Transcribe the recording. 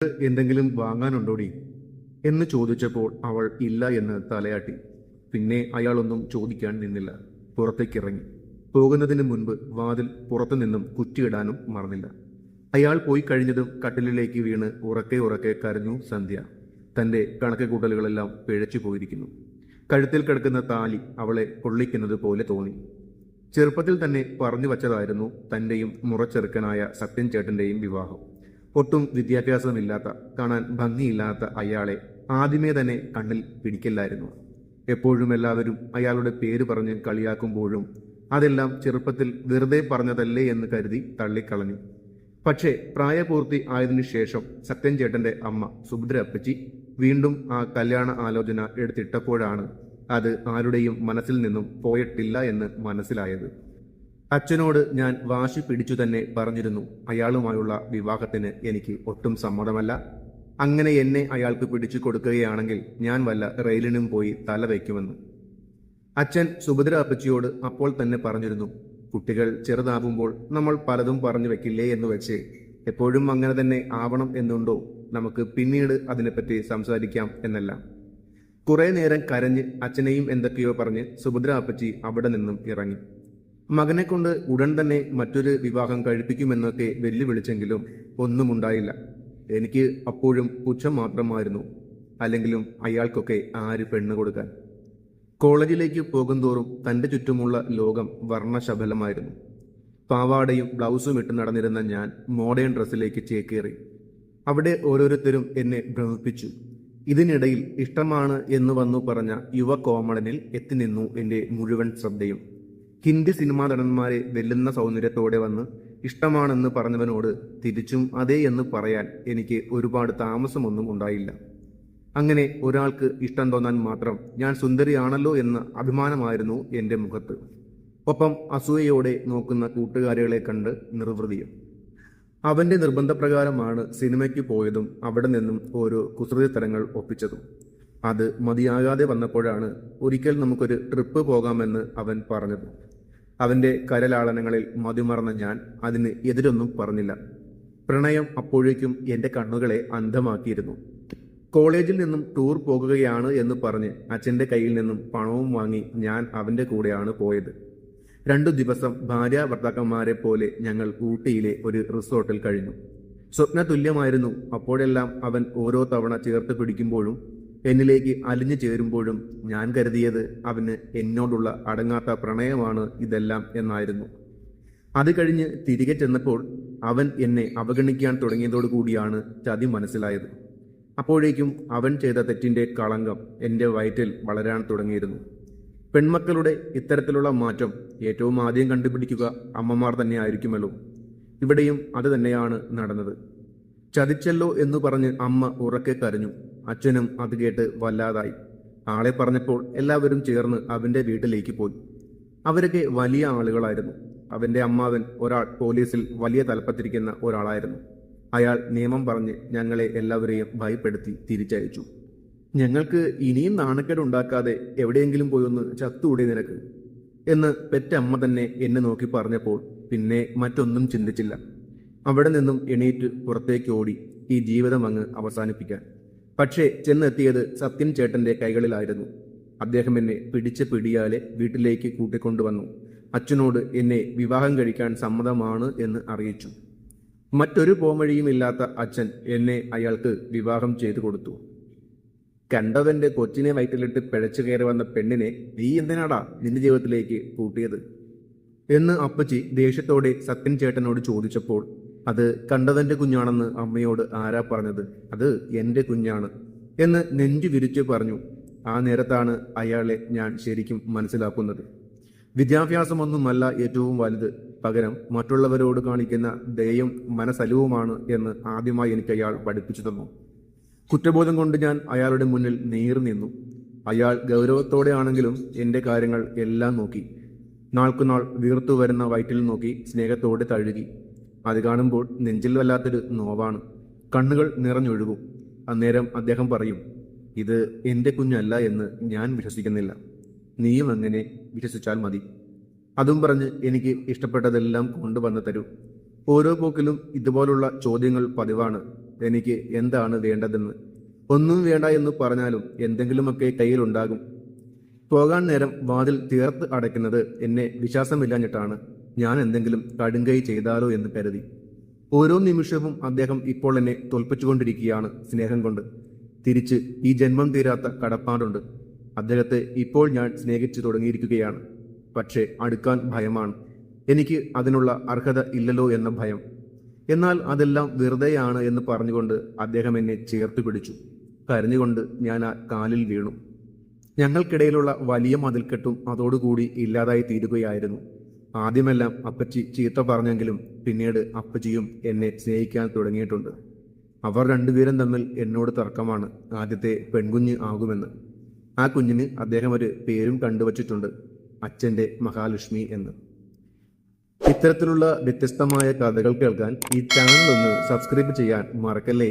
എന്തെങ്കിലും വാങ്ങാനുണ്ടോടി? എന്ന് ചോദിച്ചപ്പോൾ അവൾ ഇല്ല എന്ന് തലയാട്ടി. പിന്നെ അയാളൊന്നും ചോദിക്കാൻ നിന്നില്ല. പുറത്തേക്കിറങ്ങി. പോകുന്നതിന് മുൻപ് വാതിൽ പുറത്തുനിന്നും കുറ്റിയിടാനും മറന്നില്ല. അയാൾ പോയി കഴിഞ്ഞതും കട്ടിലിലേക്ക് വീണ് ഉറക്കെ ഉറക്കെ കരഞ്ഞു സന്ധ്യ. തന്റെ കണക്ക് കൂട്ടലുകളെല്ലാം പിഴച്ചു പോയിരിക്കുന്നു. കഴുത്തിൽ കിടക്കുന്ന താലി അവളെ കൊള്ളിക്കുന്നത് പോലെ തോന്നി. ചെറുപ്പത്തിൽ തന്നെ പറഞ്ഞു വച്ചതായിരുന്നു തന്റെയും മുറച്ചെറുക്കനായ സത്യൻ ചേട്ടന്റെയും വിവാഹം. ഒട്ടും വിദ്യാഭ്യാസമില്ലാത്ത കാണാൻ ഭംഗിയില്ലാത്ത അയാളെ ആദ്യമേ തന്നെ കണ്ണിൽ പിടിക്കില്ലായിരുന്നു. എപ്പോഴും എല്ലാവരും അയാളുടെ പേര് പറഞ്ഞ് കളിയാക്കുമ്പോഴും അതെല്ലാം ചെറുപ്പത്തിൽ വെറുതെ പറഞ്ഞതല്ലേ എന്ന് കരുതി തള്ളിക്കളഞ്ഞു. പക്ഷേ പ്രായപൂർത്തി ആയതിനു ശേഷം സത്യൻ ചേട്ടന്റെ അമ്മ സുഭദ്ര അപ്പച്ചി വീണ്ടും ആ കല്യാണ ആലോചന എടുത്തിട്ടപ്പോഴാണ് അത് ആരുടെയും മനസ്സിൽ നിന്നും പോയിട്ടില്ല എന്ന് മനസ്സിലായത്. അച്ഛനോട് ഞാൻ വാശി പിടിച്ചു തന്നെ പറഞ്ഞിരുന്നു. അയാളുമായുള്ള വിവാഹത്തിന് എനിക്ക് ഒട്ടും സമ്മതമല്ല. അങ്ങനെ എന്നെ അയാൾക്ക് പിടിച്ചു കൊടുക്കുകയാണെങ്കിൽ ഞാൻ വല്ല റെയിലിനും പോയി തല വയ്ക്കുമെന്ന്. അച്ഛൻ സുഭദ്ര അപ്പച്ചിയോട് അപ്പോൾ തന്നെ പറഞ്ഞിരുന്നു കുട്ടികൾ ചെറുതാകുമ്പോൾ നമ്മൾ പലതും പറഞ്ഞു വെക്കില്ലേ എന്ന് വെച്ച് എപ്പോഴും അങ്ങനെ തന്നെ ആവണം എന്നുണ്ടോ? നമുക്ക് പിന്നീട് അതിനെപ്പറ്റി സംസാരിക്കാം എന്നല്ല. കുറേ നേരം കരഞ്ഞ് അച്ഛനെയും എന്തൊക്കെയോ പറഞ്ഞ് സുഭദ്ര അപ്പച്ചി അവിടെ നിന്നും ഇറങ്ങി. മകനെ കൊണ്ട് ഉടൻ തന്നെ മറ്റൊരു വിവാഹം കഴിപ്പിക്കുമെന്നൊക്കെ വെല്ലുവിളിച്ചെങ്കിലും ഒന്നും ഉണ്ടായില്ല എനിക്ക് അപ്പോഴും പുച്ഛം മാത്രമായിരുന്നു അല്ലെങ്കിലും അയാൾക്കൊക്കെ ആര് പെണ്ണ് കൊടുക്കാൻ. കോളേജിലേക്ക് പോകുന്തോറും തന്റെ ചുറ്റുമുള്ള ലോകം വർണശബലമായിരുന്നു. പാവാടയും ബ്ലൗസും ഇട്ട് നടന്നിരുന്ന ഞാൻ മോഡേൺ ഡ്രസ്സിലേക്ക് ചേക്കേറി. അവിടെ ഓരോരുത്തരും എന്നെ ഭ്രമിപ്പിച്ചു. ഇതിനിടയിൽ ഇഷ്ടമാണ് എന്ന് വന്നു പറഞ്ഞ യുവ കോമളനിൽ എത്തിനിന്നു എന്റെ മുഴുവൻ ശ്രദ്ധയും. ഹിന്ദി സിനിമാ നടന്മാരെ വെല്ലുന്ന സൗന്ദര്യത്തോടെ വന്ന് ഇഷ്ടമാണെന്ന് പറഞ്ഞവനോട് തിരിച്ചും അതേ എന്ന് പറയാൻ എനിക്ക് ഒരുപാട് താമസമൊന്നും ഉണ്ടായില്ല. അങ്ങനെ ഒരാൾക്ക് ഇഷ്ടം തോന്നാൻ മാത്രം ഞാൻ സുന്ദരിയാണല്ലോ എന്ന അഭിമാനമായിരുന്നു എന്റെ മുഖത്ത്. ഒപ്പം അസൂയയോടെ നോക്കുന്ന കൂട്ടുകാരികളെ കണ്ട് നിർവൃതിയും. അവന്റെ നിർബന്ധപ്രകാരമാണ് സിനിമയ്ക്ക് പോയതും അവിടെ നിന്നും ഓരോ കുസൃതി തരങ്ങൾ ഒപ്പിച്ചതും. അത് മതിയാകാതെ വന്നപ്പോഴാണ് ഒരിക്കൽ നമുക്കൊരു ട്രിപ്പ് പോകാമെന്ന് അവൻ പറഞ്ഞത്. അവന്റെ കരലാളനങ്ങളിൽ മതിമറന്ന ഞാൻ അതിന് എതിരൊന്നും പറഞ്ഞില്ല. പ്രണയം അപ്പോഴേക്കും എന്റെ കണ്ണുകളെ അന്ധമാക്കിയിരുന്നു. കോളേജിൽ നിന്നും ടൂർ പോകുകയാണ് എന്ന് പറഞ്ഞ് അച്ഛന്റെ കയ്യിൽ നിന്നും പണവും വാങ്ങി ഞാൻ അവന്റെ കൂടെയാണ് പോയത്. രണ്ടു ദിവസം ഭാര്യ ഭർത്താക്കന്മാരെ പോലെ ഞങ്ങൾ ഊട്ടിയിലെ ഒരു റിസോർട്ടിൽ കഴിഞ്ഞു. സ്വപ്ന തുല്യമായിരുന്നു അപ്പോഴെല്ലാം അവൻ ഓരോ തവണ ചേർത്ത് പിടിക്കുമ്പോഴും എന്നിലേക്ക് അലിഞ്ഞു ചേരുമ്പോഴും ഞാൻ കരുതിയത് അവന് എന്നോടുള്ള അടങ്ങാത്ത പ്രണയമാണ് ഇതെല്ലാം എന്നായിരുന്നു. അത് കഴിഞ്ഞ് തിരികെ ചെന്നപ്പോൾ അവൻ എന്നെ അവഗണിക്കാൻ തുടങ്ങിയതോടുകൂടിയാണ് ചതി മനസ്സിലായത്. അപ്പോഴേക്കും അവൻ ചെയ്ത തെറ്റിന്റെ കളങ്കം എന്റെ വയറ്റിൽ വളരാൻ തുടങ്ങിയിരുന്നു. പെൺമക്കളുടെ ഇത്തരത്തിലുള്ള മാറ്റം ഏറ്റവും ആദ്യം കണ്ടുപിടിക്കുക അമ്മമാർ തന്നെ ആയിരിക്കുമല്ലോ ഇവിടെയും അത് തന്നെയാണ് നടന്നത്. ചതിച്ചല്ലോ എന്ന് പറഞ്ഞ് അമ്മ ഉറക്കെ കരഞ്ഞു. അച്ഛനും അത് കേട്ട് വല്ലാതായി. ആളെ പറഞ്ഞപ്പോൾ എല്ലാവരും ചേർന്ന് അവന്റെ വീട്ടിലേക്ക് പോയി. അവരൊക്കെ വലിയ ആളുകളായിരുന്നു. അവന്റെ അമ്മാവൻ ഒരാൾ പോലീസിൽ വലിയ തലപ്പത്തിരിക്കുന്ന ഒരാളായിരുന്നു. അയാൾ നിയമം പറഞ്ഞ് ഞങ്ങളെ എല്ലാവരെയും ഭയപ്പെടുത്തി തിരിച്ചയച്ചു. ഞങ്ങൾക്ക് ഇനിയും നാണക്കേട് ഉണ്ടാക്കാതെ എവിടെയെങ്കിലും പോയി ഒന്ന് ചത്തുകൂടി നിനക്ക് എന്ന് പെറ്റമ്മ തന്നെ എന്നെ നോക്കി പറഞ്ഞപ്പോൾ പിന്നെ മറ്റൊന്നും ചിന്തിച്ചില്ല. അവിടെ നിന്നും എണീറ്റ് പുറത്തേക്ക് ഓടി ഈ ജീവിതം അങ്ങ് അവസാനിപ്പിക്കാൻ. പക്ഷേ ചെന്നെത്തിയത് സത്യൻ ചേട്ടന്റെ കൈകളിലായിരുന്നു. അദ്ദേഹം എന്നെ പിടിച്ച പിടിയാലെ വീട്ടിലേക്ക് കൂട്ടിക്കൊണ്ടുവന്നു. അച്ഛനോട് എന്നെ വിവാഹം കഴിക്കാൻ സമ്മതമാണ് എന്ന് അറിയിച്ചു. മറ്റൊരു പോംവഴിയുമില്ലാത്ത അച്ഛൻ എന്നെ അയാൾക്ക് വിവാഹം ചെയ്തു കൊടുത്തു. കണ്ടവന്റെ കൊച്ചിനെ വയറ്റിലിട്ട് പിഴച്ചു കയറി വന്ന പെണ്ണിനെ നീ എന്തിനാടാ നിന്റെ ജീവിതത്തിലേക്ക് കൂട്ടിയത്? എന്ന് അപ്പച്ചി ദേഷ്യത്തോടെ സത്യൻ ചേട്ടനോട് ചോദിച്ചപ്പോൾ അത് കണ്ടതെന്റെ കുഞ്ഞാണെന്ന് അമ്മയോട് ആരാ പറഞ്ഞത്? അത് എന്റെ കുഞ്ഞാണ് എന്ന് നെഞ്ചു വിരിച്ചു പറഞ്ഞു. ആ നേരത്താണ് അയാളെ ഞാൻ ശരിക്കും മനസ്സിലാക്കുന്നത്. വിദ്യാഭ്യാസമൊന്നുമല്ല ഏറ്റവും വലുത്. പകരം മറ്റുള്ളവരോട് കാണിക്കുന്ന ദയയും മനസ്സലുവുമാണ് എന്ന് ആദ്യമായി എനിക്ക് അയാൾ പഠിപ്പിച്ചു തന്നു. കുറ്റബോധം കൊണ്ട് ഞാൻ അയാളുടെ മുന്നിൽ നീർനിന്നു അയാൾ ഗൗരവത്തോടെയാണെങ്കിലും എന്റെ കാര്യങ്ങൾ എല്ലാം നോക്കി. നാൾക്കുനാൾ വീർത്തു വരുന്ന വയറ്റിൽ നോക്കി സ്നേഹത്തോടെ തഴുകി. അത് കാണുമ്പോൾ നെഞ്ചിൽ വല്ലാത്തൊരു നോവാണ്. കണ്ണുകൾ നിറഞ്ഞൊഴുകും. അന്നേരം അദ്ദേഹം പറയും ഇത് എന്റെ കുഞ്ഞല്ല എന്ന് ഞാൻ വിശ്വസിക്കുന്നില്ല. നീയും അങ്ങനെ വിശ്വസിച്ചാൽ മതി. അതും പറഞ്ഞ് എനിക്ക് ഇഷ്ടപ്പെട്ടതെല്ലാം കൊണ്ടുവന്ന് തരൂ. ഓരോ പോക്കിലും ഇതുപോലുള്ള ചോദ്യങ്ങൾ പതിവാണ്. എനിക്ക് എന്താണ് വേണ്ടതെന്ന്? ഒന്നും വേണ്ട എന്ന് പറഞ്ഞാലും എന്തെങ്കിലുമൊക്കെ കയ്യിലുണ്ടാകും. പോകാൻ നേരം വാതിൽ തീർത്ത് അടയ്ക്കുന്നത് എന്നെ വിശ്വാസമില്ലാഞ്ഞിട്ടാണ്. ഞാൻ എന്തെങ്കിലും കടുങ്കൈ ചെയ്താലോ എന്ന് കരുതി. ഓരോ നിമിഷവും അദ്ദേഹം ഇപ്പോൾ എന്നെ തോൽപ്പിച്ചുകൊണ്ടിരിക്കുകയാണ് സ്നേഹം കൊണ്ട്. തിരിച്ച് ഈ ജന്മം തീരാത്ത കടപ്പാടുണ്ട്. അദ്ദേഹത്തെ ഇപ്പോൾ ഞാൻ സ്നേഹിച്ചു തുടങ്ങിയിരിക്കുകയാണ്. പക്ഷേ അടുക്കാൻ ഭയമാണ്. എനിക്ക് അതിനുള്ള അർഹത ഇല്ലല്ലോ എന്ന ഭയം. എന്നാൽ അതെല്ലാം വെറുതെയാണ് എന്ന് പറഞ്ഞുകൊണ്ട് അദ്ദേഹം എന്നെ ചേർത്ത് പിടിച്ചു. കരഞ്ഞുകൊണ്ട് ഞാൻ ആ കാലിൽ വീണു. ഞങ്ങൾക്കിടയിലുള്ള വലിയ മതിൽക്കെട്ടും അതോടുകൂടി ഇല്ലാതായി തീരുകയായിരുന്നു. ആദ്യമെല്ലാം അപ്പച്ചി ചീത്ത പറഞ്ഞെങ്കിലും പിന്നീട് അപ്പച്ചിയും എന്നെ സ്നേഹിക്കാൻ തുടങ്ങിയിട്ടുണ്ട്. അവർ രണ്ടുപേരും തമ്മിൽ എന്നോട് തർക്കമാണ് ആദ്യത്തെ പെൺകുഞ്ഞ് ആകുമെന്ന്. ആ കുഞ്ഞിന് അദ്ദേഹം ഒരു പേരും കണ്ടുവച്ചിട്ടുണ്ട് അച്ഛന്റെ മഹാലക്ഷ്മി എന്ന്. ഇത്തരത്തിലുള്ള വ്യത്യസ്തമായ കഥകൾ കേൾക്കാൻ ഈ ചാനൽ ഒന്ന് സബ്സ്ക്രൈബ് ചെയ്യാൻ മറക്കല്ലേ?